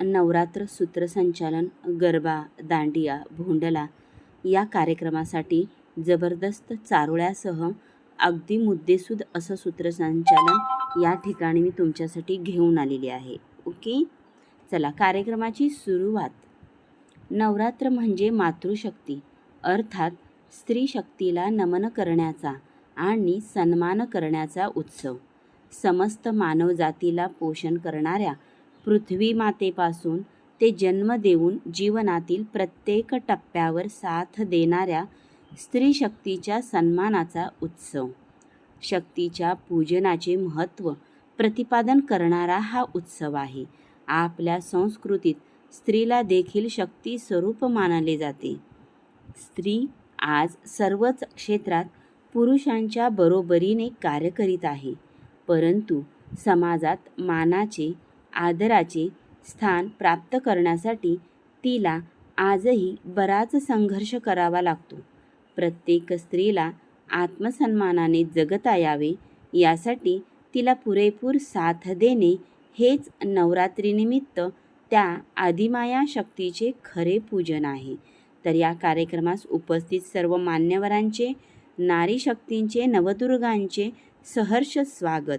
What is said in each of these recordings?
नवरात्र सूत्रसंचालन गरबा दांडिया भोंडला या कार्यक्रमासाठी जबरदस्त चारोळ्यासह अगदी मुद्देसूद असं सूत्रसंचालन या ठिकाणी मी तुमच्यासाठी घेऊन आलेली आहे. ओके? चला कार्यक्रमाची सुरुवात. नवरात्र म्हणजे मातृशक्ती अर्थात स्त्री शक्तीला नमन करण्याचा आणि सन्मान करण्याचा उत्सव. समस्त मानवजातीला पोषण करणाऱ्या पृथ्वी मातेपासून ते जन्म देऊन जीवनातील प्रत्येक टप्प्यावर साथ देणाऱ्या स्त्री शक्तीच्या सन्मानाचा उत्सव. शक्तीच्या पूजनाचे महत्त्व प्रतिपादन करणारा हा उत्सव आहे. आपल्या संस्कृतीत स्त्रीला देखील शक्ती स्वरूप मानले जाते. स्त्री आज सर्वच क्षेत्रात पुरुषांच्या बरोबरीने कार्य करीत आहे. परंतु समाजात मानाचे आदराचे स्थान प्राप्त करण्यासाठी तिला आजही बराच संघर्ष करावा लागतो. प्रत्येक स्त्रीला आत्मसन्मानाने जगता यावे यासाठी तिला पुरेपूर साथ देणे हेच नवरात्रीनिमित्त त्या आदिमाया शक्तीचे खरे पूजन आहे. तर या कार्यक्रमास उपस्थित सर्व मान्यवरांचे नारी शक्तींचे नवदुर्गांचे सहर्ष स्वागत.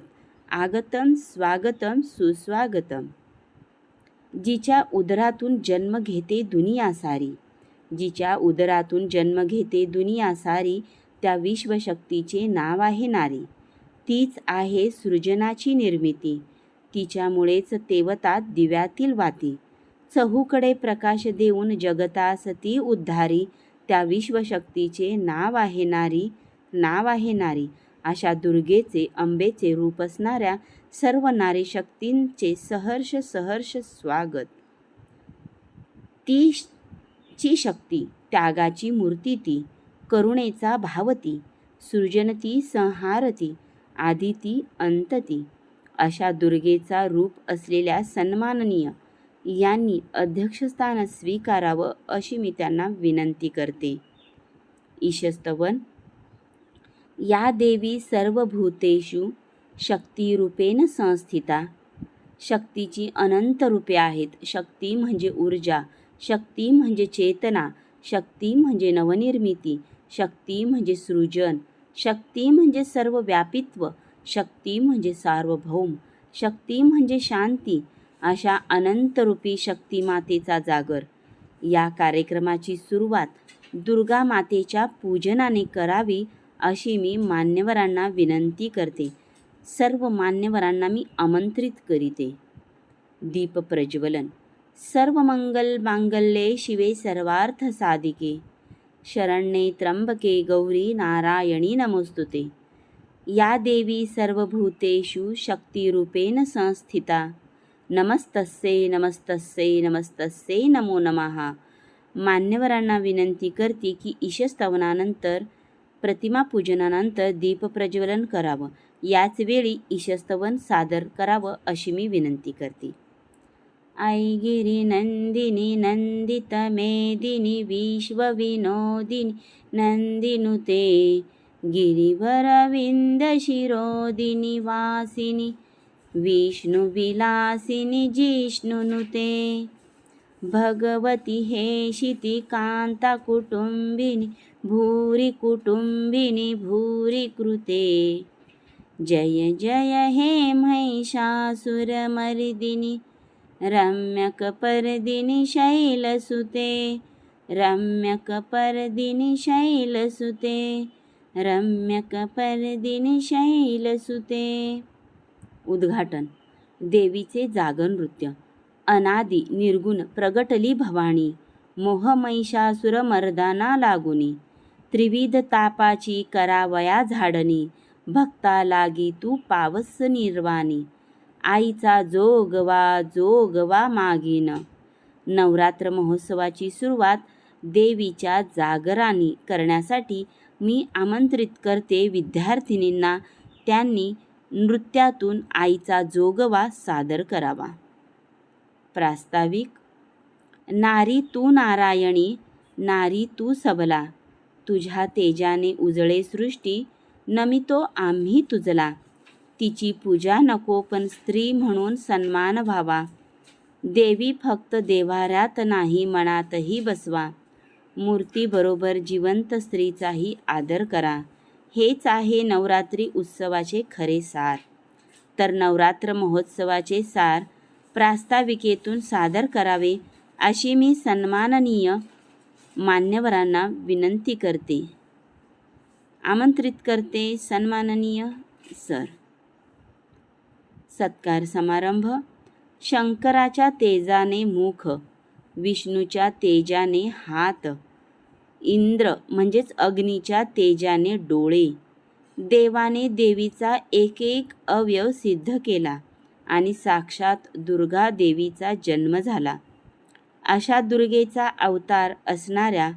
आगतम स्वागतम सुस्वागतम. जिच्या उदरातून जन्म घेते दुनिया सारी जिच्या उदरातून जन्म घेते दुनिया सारी त्या विश्वशक्तीचे नाव आहे नारी. तीच आहे सृजनाची निर्मिती. तिच्यामुळेच तेवतात दिव्यातील वाती. चहूकडे प्रकाश देऊन जगतास ती उद्धारी त्या विश्वशक्तीचे नाव आहे नारी नाव आहे नारी. अशा दुर्गेचे अंबेचे रूप असणाऱ्या सर्व नारी शक्तींचे सहर्ष सहर्ष स्वागत. ती ची शक्ती त्यागाची मूर्ती ती करुणेचा भावती सृजनती संहारती आदिती अंतती अशा दुर्गेचा रूप असलेल्या सन्माननीय यांनी अध्यक्षस्थान स्वीकारावं अशी मी त्यांना विनंती करते. ईशस्तवन या देवी सर्वभूतेषु शक्तिरूपेण संस्थिता. शक्तीची अनंत रूपे आहेत. शक्ती म्हणजे ऊर्जा शक्ती म्हणजे चेतना शक्ती म्हणजे नवनिर्मिती शक्ती म्हणजे सृजन शक्ती म्हणजे सर्व व्यापित्व शक्ती म्हणजे सार्वभौम शक्ती म्हणजे शांती अशा अनंतरूपी शक्तिमातेचा जागर. या कार्यक्रमाची सुरुवात दुर्गा मातेच्या पूजनाने करावी अशी मी मान्यवरांना विनंती करते. सर्व मान्यवरांना मी आमंत्रित करीते. दीप प्रज्वलन. सर्व मंगल मांगल्ये शिवे सर्वार्थ साधिके. शरण्ये त्र्यंबके गौरी नारायणी नमोस्तुते. या देवी सर्वभूतेषु शक्तिरूपेण संस्थिता. नमस्तस्ये नमस्तस्ये नमस्तस्ये नमो नमः. मान्यवरांना विनंती करते की ईशस्तवनानंतर प्रतिमा पूजनानंतर दीपप्रज्वलन करावं. याच वेळी ईशस्तवन सादर करावं अशी मी विनंती करते. ऐगिरी नंदिनी नंदित मेदिनी विश्वविनोदिनी नंदिनुते गिरिवरविंद शिरोदिनी वासिनी विष्णुविलासिनी जिष्णुनुते भगवती हे शिती कांता कुटुंबिनी भूरि कुटुंबिनी भूरि कृते। जय जय हे महिषासुरमर्दिनी रम्यकपर्दिनि शैलसुते। रम्यकपर्दिनि शैलसुते रम्यकपर्दिनि शैलसुते। उद्घाटन देवीचे जागर नृत्य अनादि निर्गुण प्रगटली भवानी मोहमहिषासुरमर्दाना लागुनी। त्रिविध तापाची करावया झाडणी भक्ता लागी तू पावस निर्वाणी. आईचा जोगवा जोगवा मागीन. नवरात्र महोत्सवाची सुरुवात देवीच्या जागरानी करण्यासाठी मी आमंत्रित करते विद्यार्थिनींना. त्यांनी नृत्यातून आईचा जोगवा सादर करावा. प्रास्ताविक नारी तू नारायणी नारी तू सबला. तुझ्या तेजाने उजळे सृष्टी नमितो आम्ही तुझला तिची पूजा नको पण स्त्री म्हणून सन्मान व्हावा. देवी फक्त देवाऱ्यात नाही मनातही बसवा. मूर्तीबरोबर जिवंत स्त्रीचाही आदर करा. हेच आहे नवरात्री उत्सवाचे खरे सार. तर नवरात्र महोत्सवाचे सार प्रास्ताविकेतून सादर करावे अशी मी सन्माननीय मान्यवरांना विनंती करते. आमंत्रित करते सन्माननीय सर. सत्कार समारंभ. शंकराच्या तेजाने मुख. विष्णूच्या तेजाने हात. इंद्र म्हणजेच अग्नीच्या तेजाने डोळे. देवाने देवीचा एक एक अवयव सिद्ध केला आणि साक्षात दुर्गा देवीचा जन्म झाला. अशा दुर्गेचा अवतार असणाऱ्या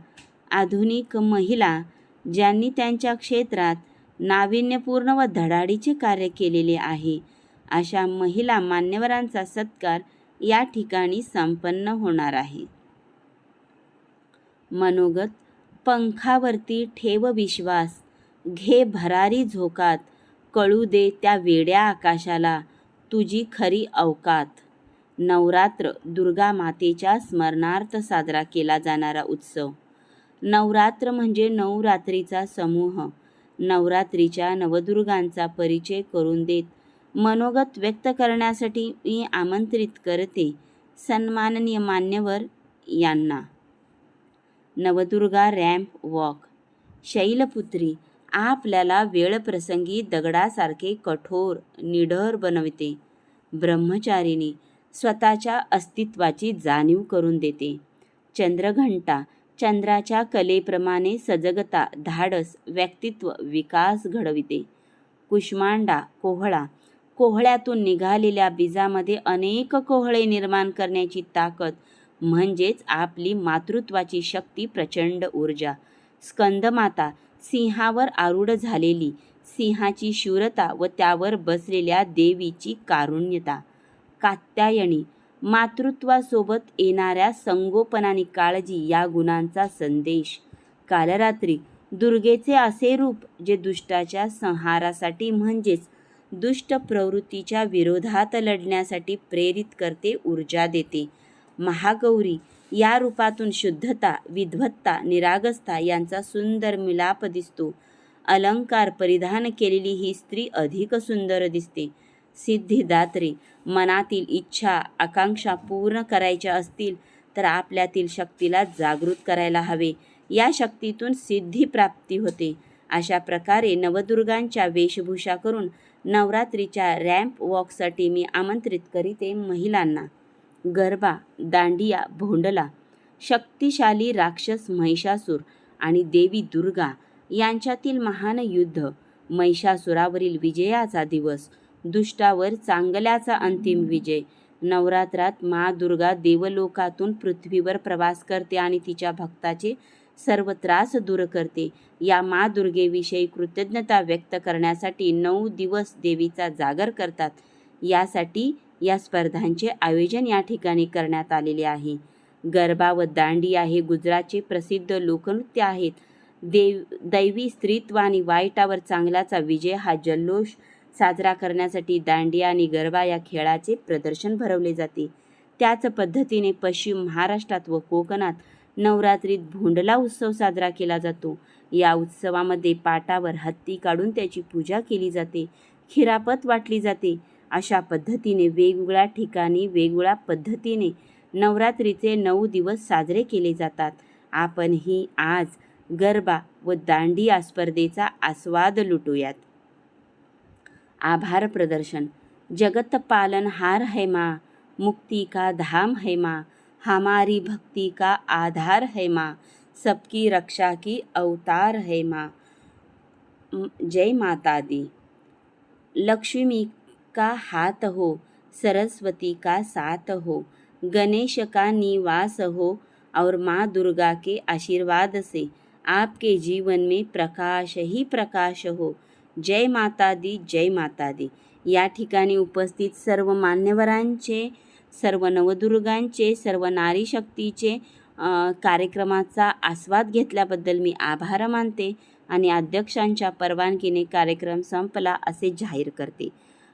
आधुनिक महिला ज्यांनी त्यांच्या क्षेत्रात नाविन्यपूर्ण व धडाडीचे कार्य केलेले आहे अशा महिला मान्यवरांचा सत्कार या ठिकाणी संपन्न होणार आहे. मनोगत पंखावरती ठेव विश्वास घे भरारी झोकात कळू दे त्या वेड्या आकाशाला तुझी खरी अवकात. नवरात्र दुर्गा मातेच्या स्मरणार्थ साजरा केला जाणारा उत्सव. नवरात्र म्हणजे नवरात्रीचा समूह. नवरात्रीच्या नवदुर्गांचा परिचय करून देत मनोगत व्यक्त करण्यासाठी मी आमंत्रित करते सन्माननीय मान्यवर यांना. Navdurga ramp walk. शैलपुत्री आपल्याला वेळप्रसंगी दगडासारखे कठोर निडर बनविते. ब्रह्मचारिणी स्वतःच्या अस्तित्वाची जाणीव करून देते. चंद्रघंटा चंद्राच्या कलेप्रमाणे सजगता धाडस व्यक्तित्व विकास घडविते. कुष्मांडा कोहळा कोहळ्यातून निघालेल्या बीजामध्ये अनेक कोहळे निर्माण करण्याची ताकद म्हणजेच आपली मातृत्वाची शक्ती प्रचंड ऊर्जा. स्कंदमाता सिंहावर आरूढ झालेली सिंहाची शूरता व त्यावर बसलेल्या देवीची कारुण्यता. कात्यायनी मातृत्वासोबत येणाऱ्या संगोपनाने काळजी या गुणांचा संदेश. कालरात्री दुर्गेचे असे रूप जे दुष्टाच्या संहारासाठी म्हणजेच दुष्ट प्रवृत्तीच्या विरोधात लढण्यासाठी प्रेरित करते ऊर्जा देते. महागौरी या रूपातून शुद्धता विद्वत्ता निरागसता यांचा सुंदर मिलाप दिसतो. अलंकार परिधान केलेली ही स्त्री अधिक सुंदर दिसते. सिद्धिदात्री. मनातील इच्छा आकांक्षा पूर्ण करायच्या असतील तर आपल्यातील शक्तीला जागृत करायला हवे. या शक्तीतून सिद्धी प्राप्ती होते. अशा प्रकारे नवदुर्गांच्या वेशभूषा करून नवरात्रीच्या रॅम्प वॉकसाठी मी आमंत्रित करीते महिलांना. गरबा दांडिया भोंडला शक्तिशाली राक्षस महिषासूर आणि देवी दुर्गा यांच्यातील महान युद्ध महिषासुरावरील विजयाचा दिवस दुष्टावर चांगल्याचा अंतिम विजय. नवरात्रात मा दुर्गा देवलोकातून पृथ्वीवर प्रवास करते आणि तिच्या भक्ताचे सर्व त्रास दूर करते. या मा दुर्गेविषयी कृतज्ञता व्यक्त करण्यासाठी नऊ दिवस देवीचा जागर करतात. यासाठी या स्पर्धांचे आयोजन या ठिकाणी करण्यात आलेले आहे. गरबा व दांडिया हे गुजरातचे प्रसिद्ध लोकनृत्य आहेत. देव दैवी स्त्रीत्व आणि वाईटावर चांगल्याचा विजय हा जल्लोष साजरा करण्यासाठी दांडिया आणि गरबा या खेळाचे प्रदर्शन भरवले जाते. त्याच पद्धतीने पश्चिम महाराष्ट्रात व कोकणात नवरात्रीत भोंडला उत्सव साजरा केला जातो. या उत्सवामध्ये पाटावर हत्ती काढून त्याची पूजा केली जाते. खिरापत वाटली जाते. अशा पद्धतीने वेगवेगळ्या ठिकाणी वेगवेगळ्या पद्धतीने नवरात्रीचे नऊ दिवस साजरे केले जातात. आपणही आज गरबा व दांडिया स्पर्धेचा आस्वाद लुटूयात. आभार प्रदर्शन। जगत पालन हार है माँ, मुक्ति का धाम है माँ, हमारी भक्ति का आधार है माँ, सबकी रक्षा की अवतार है माँ। जय माता दी। लक्ष्मी का हाथ हो, सरस्वती का साथ हो, गणेश का निवास हो और माँ दुर्गा के आशीर्वाद से आपके जीवन में प्रकाश ही प्रकाश हो। जय माता दी जय माता दी या ठिकाणी उपस्थित सर्व मान्यवरांचे सर्व नवदुर्गांचे सर्व नारी शक्तीचे कार्यक्रमाचा आस्वाद घेतल्याबद्दल मी आभार मानते आणि अध्यक्षांच्या परवानगीने कार्यक्रम संपला असे जाहीर करते.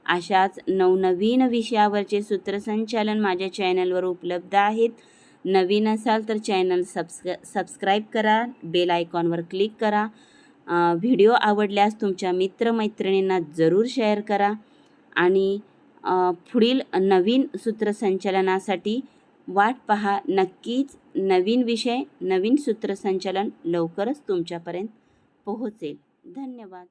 अशाच नवनवीन विषयावरचे सूत्रसंचालन माझ्या चॅनलवर उपलब्ध आहेत. नवीन असाल तर चॅनल सबस्क सबस्क्राईब करा बेल आयकॉनवर क्लिक करा. व्हिडिओ आवडल्यास तुमच्या मित्रमैत्रिणींना जरूर शेअर करा. आणि पुढील नवीन सूत्रसंचालनासाठी वाट पहा. नक्कीच नवीन विषय नवीन सूत्रसंचालन लवकरच तुमच्यापर्यंत पोहोचेल. धन्यवाद.